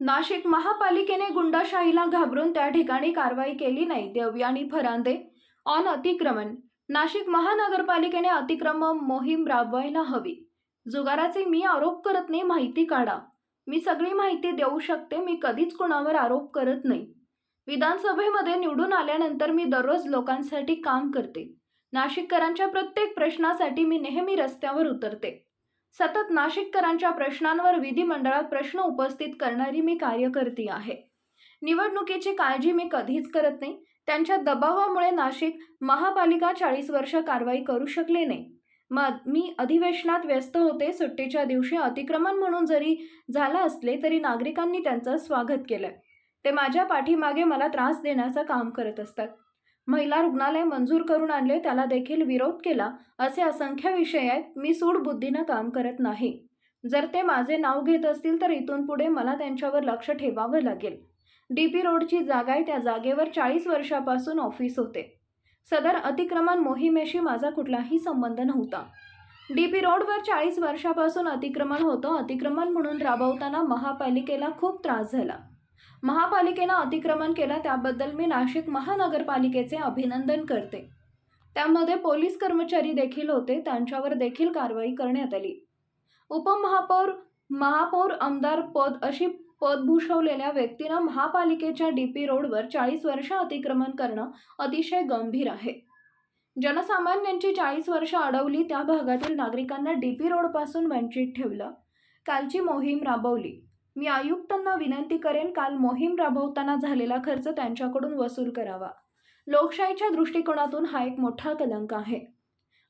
नाशिक महापालिकेने गुंडाशाहीला घाबरून त्या ठिकाणी कारवाई केली नाही. देवी आणि फरांदे ऑन अतिक्रमण. नाशिक महानगरपालिकेने अतिक्रमण मोहीम राबवायला हवी. जुगाराचे मी आरोप करत नाही माहिती काढा. मी सगळी माहिती देऊ शकते मी कधीच कुणावर आरोप करत नाही. विधानसभेमध्ये निवडून आल्यानंतर मी दररोज लोकांसाठी काम करते. नाशिककरांच्या प्रत्येक प्रश्नासाठी मी नेहमी रस्त्यावर उतरते. सतत नाशिककरांच्या प्रश्नांवर विधिमंडळात प्रश्न उपस्थित करणारी मी कार्यकर्ती आहे. निवडणुकीची काळजी मी कधीच करत नाही. त्यांच्या दबावामुळे नाशिक महापालिका चाळीस वर्ष कारवाई करू शकले नाही. मग मी अधिवेशनात व्यस्त होते सुट्टीच्या दिवशी अतिक्रमण म्हणून जरी झालं असले तरी नागरिकांनी त्यांचं स्वागत केलं. ते माझ्या पाठीमागे मला त्रास देण्याचं काम करत असतात. महिला रुग्णालय मंजूर करून आणले त्याला देखील विरोध केला. असे असंख्य विषय आहेत मी सूडबुद्धीनं काम करत नाही. जर ते माझे नाव घेत असतील तर इथून पुढे मला त्यांच्यावर लक्ष ठेवावं लागेल. डी पी रोडची जागा आहे त्या जागेवर चाळीस वर्षापासून ऑफिस होते. सदर अतिक्रमण मोहिमेशी माझा कुठलाही संबंध नव्हता. डी पी रोडवर चाळीस वर्षापासून अतिक्रमण होतं. अतिक्रमण म्हणून राबवताना महापालिकेला खूप त्रास झाला. महापालिकेनं अतिक्रमण केलं त्याबद्दल मी नाशिक महानगरपालिकेचे अभिनंदन करते. त्यामध्ये पोलीस कर्मचारी देखील होते त्यांच्यावर देखील कारवाई करण्यात आली. उपमहापौर महापौर आमदार पद अशी पद भूषवलेल्या व्यक्तीनं महापालिकेच्या डी पी रोडवर चाळीस वर्ष अतिक्रमण करणं अतिशय गंभीर आहे. जनसामान्यांची चाळीस वर्ष अडवली त्या भागातील नागरिकांना डी पी रोडपासून वंचित ठेवलं. कालची मोहीम राबवली. मी आयुक्तांना विनंती करेन काल मोहीम राबवताना झालेला खर्च त्यांच्याकडून वसूल करावा. लोकशाहीच्या दृष्टिकोनातून हा एक मोठा कलंक आहे.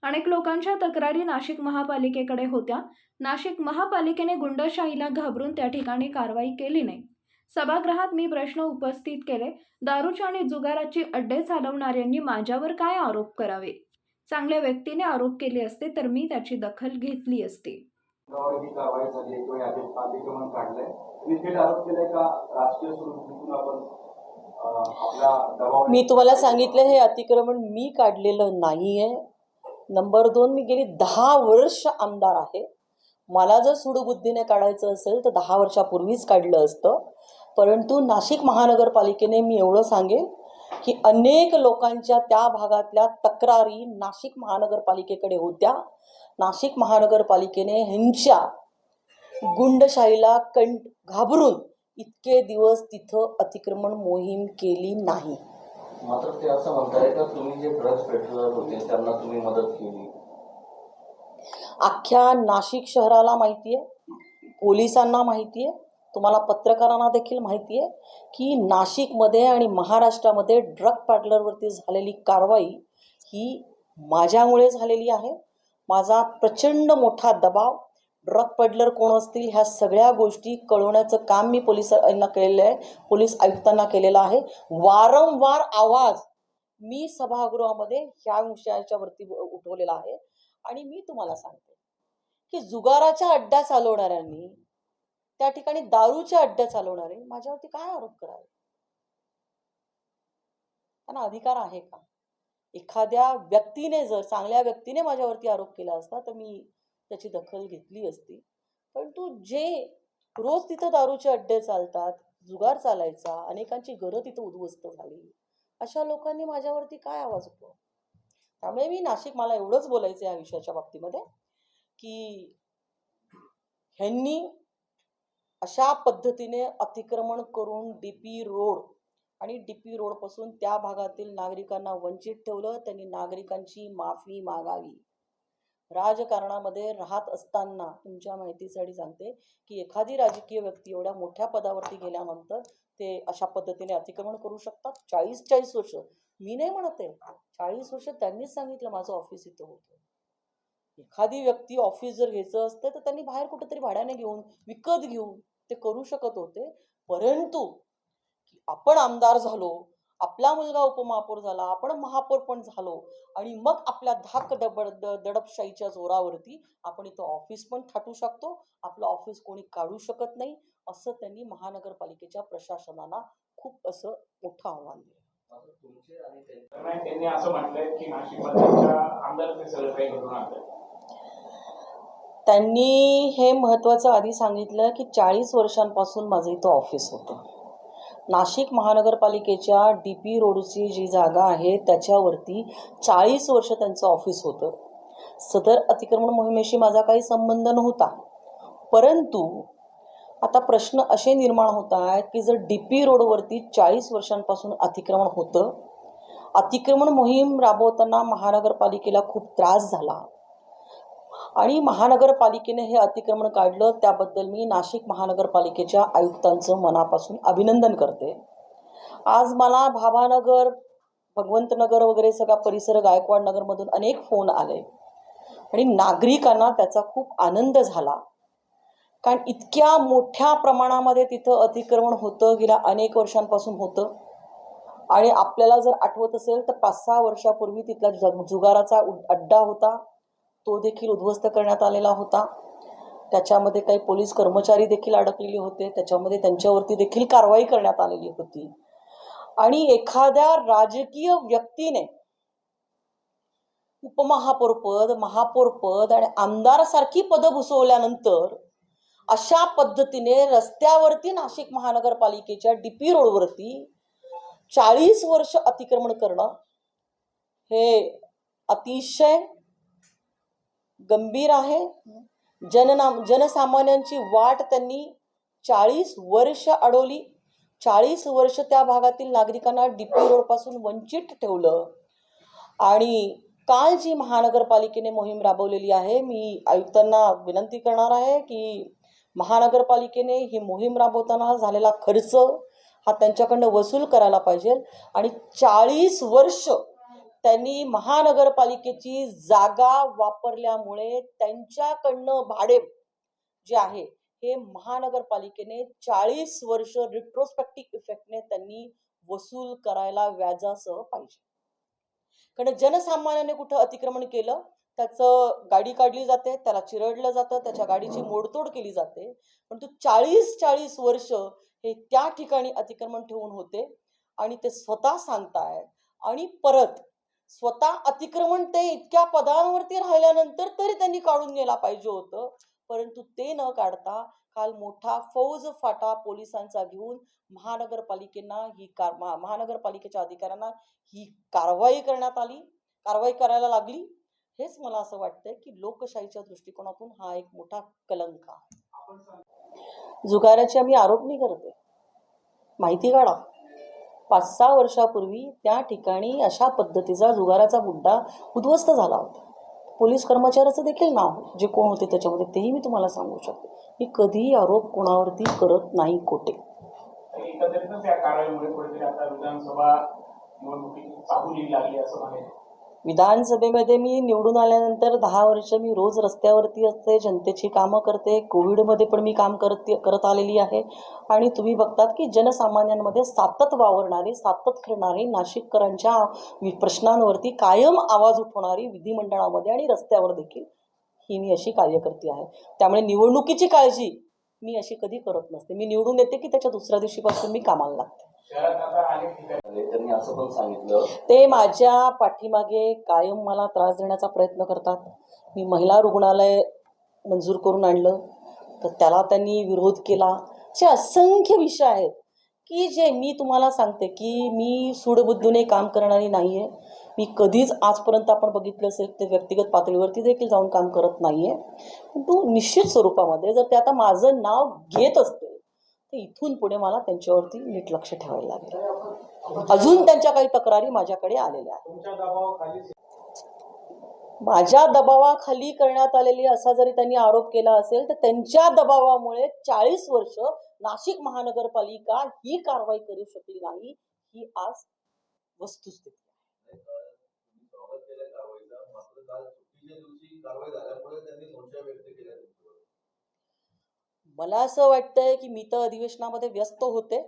अनेक लोकांच्या तक्रारी नाशिक महापालिकेकडे होत्या. नाशिक महापालिकेने गुंडशाहीला घाबरून त्या ठिकाणी कारवाई केली नाही. सभागृहात मी प्रश्न उपस्थित केले. दारूच्या आणि जुगाराची अड्डे चालवणाऱ्यांनी माझ्यावर काय आरोप करावे? चांगल्या व्यक्तीने आरोप केले असते तर मी त्याची दखल घेतली असती. ही कारवाई झाली आहे किंवा याचे अतिक्रमण काढलंय. तुम्ही थेट आरोप केलाय का? राष्ट्रीय स्वरूपातून आपण आपला दबाव मी तुम्हाला सांगितलं हे अतिक्रमण मी काढलेलं नाही आहे नंबर दोन मी गेली दहा वर्ष आमदार आहे. मला जर सुडबुद्धीने काढायचं असेल तर दहा वर्षापूर्वीच काढलं असतं. परंतु नाशिक महानगरपालिकेने मी एवढं सांगेन की अनेक लोकांच्या त्या भागातल्या तक्रारी नाशिक महानगरपालिकेकडे होत्या. नाशिक महानगरपालिकेने ह्यांच्या गुंडशाहीला कं घाबरून इतके दिवस तिथं अतिक्रमण मोहीम केली नाही. मात्र ते असं म्हणताय का तुम्ही जे ड्रग्ज पेट्रोलर होते त्यांना तुम्ही मदत केली? अख्ख्या नाशिक शहराला माहिती आहे पोलिसांना माहिती आहे तुम्हाला पत्रकारांना देखील माहिती आहे की नाशिकमध्ये आणि महाराष्ट्रामध्ये ड्रग पॅडलरवरती झालेली कारवाई ही माझ्यामुळे झालेली आहे. माझा प्रचंड मोठा दबाव ड्रग पार्लर कोण असतील ह्या सगळ्या गोष्टी कळवण्याचं काम मी पोलिसांना केलेलं आहे पोलीस आयुक्तांना केलेलं आहे. वारंवार आवाज मी सभागृहामध्ये ह्या विषयाच्या वरती उठवलेला आहे. आणि मी तुम्हाला सांगते की जुगाराच्या अड्ड्या चालवणाऱ्यांनी त्या ठिकाणी दारूच्या अड्डे चालवणारे माझ्यावरती काय आरोप करावे? त्यांना अधिकार आहे का? एखाद्या व्यक्तीने जर चांगल्या व्यक्तीने माझ्यावरती आरोप केला असता तर मी त्याची दखल घेतली असती. परंतु जे रोज तिथं दारूचे अड्डे चालतात जुगार चालायचा अनेकांची घरं तिथं उद्ध्वस्त झाली अशा लोकांनी माझ्यावरती काय आवाज उठवा? त्यामुळे मी नाशिक मला एवढंच बोलायचं या विषयाच्या बाबतीमध्ये की ह्यांनी अशा पद्धतीने अतिक्रमण करून डी पी रोड आणि डी पी रोडपासून त्या भागातील नागरिकांना वंचित ठेवलं त्यांनी नागरिकांची माफी मागावी. राजकारणामध्ये राहत असताना तुमच्या माहितीसाठी सांगते की एखादी राजकीय व्यक्ती एवढ्या मोठ्या पदावरती गेल्यानंतर ते अशा पद्धतीने अतिक्रमण करू शकतात. चाळीस चाळीस वर्ष मी नाही म्हणत आहे. चाळीस वर्ष त्यांनीच सांगितलं माझं ऑफिस इथं होतं. एखादी व्यक्ती ऑफिस जर घ्यायचं असतं तर त्यांनी बाहेर कुठेतरी भाड्याने घेऊन विकत घेऊन ते करू शकत होते. परंतु आपण आमदार झालो आपला मुलगा उपमहापौर झाला आपण महापौर पण झालो आणि मग आपल्या धाक दबड दडपशाहीच्या जोरावरती आपण इथं ऑफिस पण थाटू शकतो आपलं ऑफिस कोणी काढू शकत नाही असं त्यांनी महानगरपालिकेच्या प्रशासनाला खूप असं मोठं आव्हान दिलं. त्यांनी असं म्हटलंय की नाशिकमध्ये आमदार ते सगळं काही घडून आणलं त्यांनी हे महत्त्वाचं आधी सांगितलं की चाळीस वर्षांपासून माझं इथं ऑफिस होतं. नाशिक महानगरपालिकेच्या डी पी रोडची जी जागा आहे त्याच्यावरती चाळीस वर्ष त्यांचं ऑफिस होतं. सदर अतिक्रमण मोहिमेशी माझा काही संबंध नव्हता. परंतु आता प्रश्न असे निर्माण होत आहेत की जर डी पी रोडवरती चाळीस वर्षांपासून अतिक्रमण होतं अतिक्रमण मोहीम राबवताना महानगरपालिकेला खूप त्रास झाला. आणि महानगरपालिकेने हे अतिक्रमण काढलं त्याबद्दल मी नाशिक महानगरपालिकेच्या आयुक्तांचं मनापासून अभिनंदन करते. आज मला भाभानगर भगवंतनगर वगैरे सगळा परिसर गायकवाड नगरमधून अनेक फोन आले. आणि नागरिकांना त्याचा खूप आनंद झाला. कारण इतक्या मोठ्या प्रमाणामध्ये तिथं अतिक्रमण होतं गेल्या अनेक वर्षांपासून होतं. आणि आपल्याला जर आठवत असेल तर पाच सहा वर्षापूर्वी तिथला जग- जुगाराचा अड्डा होता. तो देखील उद्ध्वस्त करण्यात आलेला होता. त्याच्यामध्ये काही पोलीस कर्मचारी देखील अडकलेले होते. त्याच्यामध्ये त्यांच्यावरती देखील कारवाई करण्यात आलेली होती. आणि एखाद्या राजकीय व्यक्तीने उपमहापौरपद महापौरपद आणि आमदारसारखी पदं भुसवल्यानंतर अशा पद्धतीने रस्त्यावरती नाशिक महानगरपालिकेच्या डी पी रोडवरती चाळीस वर्ष अतिक्रमण करणं हे अतिशय गंभीर आहे. जननाम जनसामान्यांची वाट त्यांनी चाळीस वर्ष अडवली. चाळीस वर्ष त्या भागातील नागरिकांना डीपी रोडपासून वंचित ठेवलं. आणि काल जी महानगरपालिकेने मोहीम राबवलेली आहे मी आयुक्तांना विनंती करणार आहे की महानगरपालिकेने ही मोहीम राबवताना झालेला खर्च हा त्यांच्याकडनं वसूल करायला पाहिजे. आणि चाळीस वर्ष त्यांनी महानगरपालिकेची जागा वापरल्यामुळे त्यांच्याकडनं भाडे जे आहे हे महानगरपालिकेने चाळीस वर्ष रिट्रोस्पेक्टिव्ह इफेक्टने त्यांनी वसूल करायला व्याजासह पाहिजे. कारण जनसामान्याने कुठं अतिक्रमण केलं त्याचं गाडी काढली जाते त्याला चिरडलं जातं त्याच्या गाडीची मोडतोड केली जाते परंतु चाळीस चाळीस वर्ष हे त्या ठिकाणी अतिक्रमण ठेवून होते आणि ते स्वतः सांगतायत आणि परत स्वतः अतिक्रमण ते इतक्या पदांवरती राहिल्यानंतर तरी त्यांनी काढून घ्यायला पाहिजे होतं. परंतु ते न काढता काल मोठा फौज फाटा पोलिसांचा घेऊन महानगरपालिकेना ही कार महा- महानगरपालिकेच्या अधिकाऱ्यांना ही कारवाई करण्यात आली. कारवाई करायला लागली. हेच मला असं वाटतंय की लोकशाहीच्या दृष्टिकोनातून हा एक मोठा कलंक आहे. जुगाराची आम्ही आरोप नाही करते माहिती काढा. पाच सहा वर्षापूर्वी त्या ठिकाणी अशा पद्धतीचा जुगाराचा बुड्डा उद्ध्वस्त झाला होता. पोलीस कर्मचाऱ्याचं देखील नाव जे कोण होते त्याच्यामध्ये तेही मी तुम्हाला सांगू शकते. मी कधीही आरोप कोणावरती करत नाही कोटे एकंदरीतच या कारवाईमुळे कुठेतरी आता विधानसभा निवडणुकीची लागली असं विधानसभेमध्ये मी निवडून आल्यानंतर दहा वर्ष मी रोज रस्त्यावरती असते जनतेची कामं करते कोविडमध्ये पण मी काम करते करत आलेली आहे. आणि तुम्ही बघतात की जनसामान्यांमध्ये सातत वावरणारी सातत फिरणारी नाशिककरांच्या प्रश्नांवरती कायम आवाज उठवणारी विधिमंडळामध्ये आणि रस्त्यावर देखील ही मी अशी कार्यकर्ती आहे. त्यामुळे निवडणुकीची काळजी मी अशी कधी करत नसते. मी निवडून येते की त्याच्या दुसऱ्या दिवशीपासून मी कामाला लागते. त्यांनी असं पण सांगितलं. ते माझ्या पाठीमागे कायम मला त्रास देण्याचा प्रयत्न करतात. मी महिला रुग्णालय मंजूर करून आणलं. तर त्याला त्यांनी विरोध केला. असे असंख्य विषय आहेत की जे मी तुम्हाला सांगते की मी सूडबुद्धीने काम करणारी नाही आहे मी कधीच आजपर्यंत आपण बघितलं असेल ते व्यक्तिगत पातळीवरती देखील जाऊन काम करत नाही आहे परंतु निश्चित स्वरूपामध्ये जर ते आता माझं नाव घेत असते तर इथून पुढे मला त्यांच्यावरती नीट लक्ष ठेवायला लागेल. अजून त्यांच्या काही तक्रारी माझ्याकडे आलेल्या आहेत माझ्या दबावाखाली करण्यात आलेली असा जरी त्यांनी आरोप केला असेल तर त्यांच्या दबावामुळे चाळीस वर्ष नाशिक महानगरपालिका ही कारवाई करू शकली नाही ही आज वस्तुस्थिती. मला असं वाटतंय की मी तर अधिवेशनामध्ये व्यस्त होते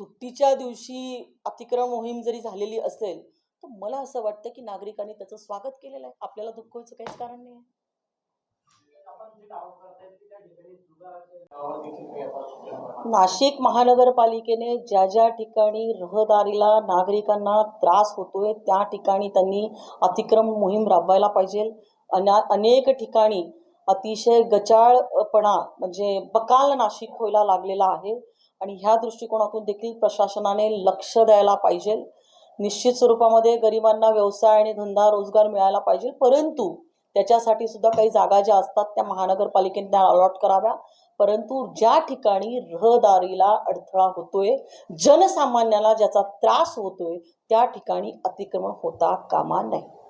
सुट्टीच्या दिवशी अतिक्रम मोहीम जरी झालेली असेल तर मला असं वाटतं की नागरिकांनी त्याचं स्वागत केलेलं आहे. आपल्याला दुःख व्हायचं काहीच कारण नाही आहे. नाशिक महानगरपालिकेने ज्या ज्या ठिकाणी रहदारीला नागरिकांना त्रास होतोय त्या ठिकाणी त्यांनी अतिक्रम मोहीम राबवायला पाहिजे. अना अनेक ठिकाणी अतिशय गचाळपणा म्हणजे बकाल नाशिक व्हायला लागलेला आहे. आणि ह्या दृष्टिकोनातून देखील प्रशासनाने लक्ष द्यायला पाहिजे. निश्चित स्वरूपामध्ये गरिबांना व्यवसाय आणि धंदा रोजगार मिळायला पाहिजे. परंतु त्याच्यासाठी सुद्धा काही जागा ज्या असतात त्या महानगरपालिकेने त्या अलॉट कराव्या. परंतु ज्या ठिकाणी रहदारीला अडथळा होतोय जनसामान्याला ज्याचा त्रास होतोय त्या ठिकाणी अतिक्रमण होता कामा नये.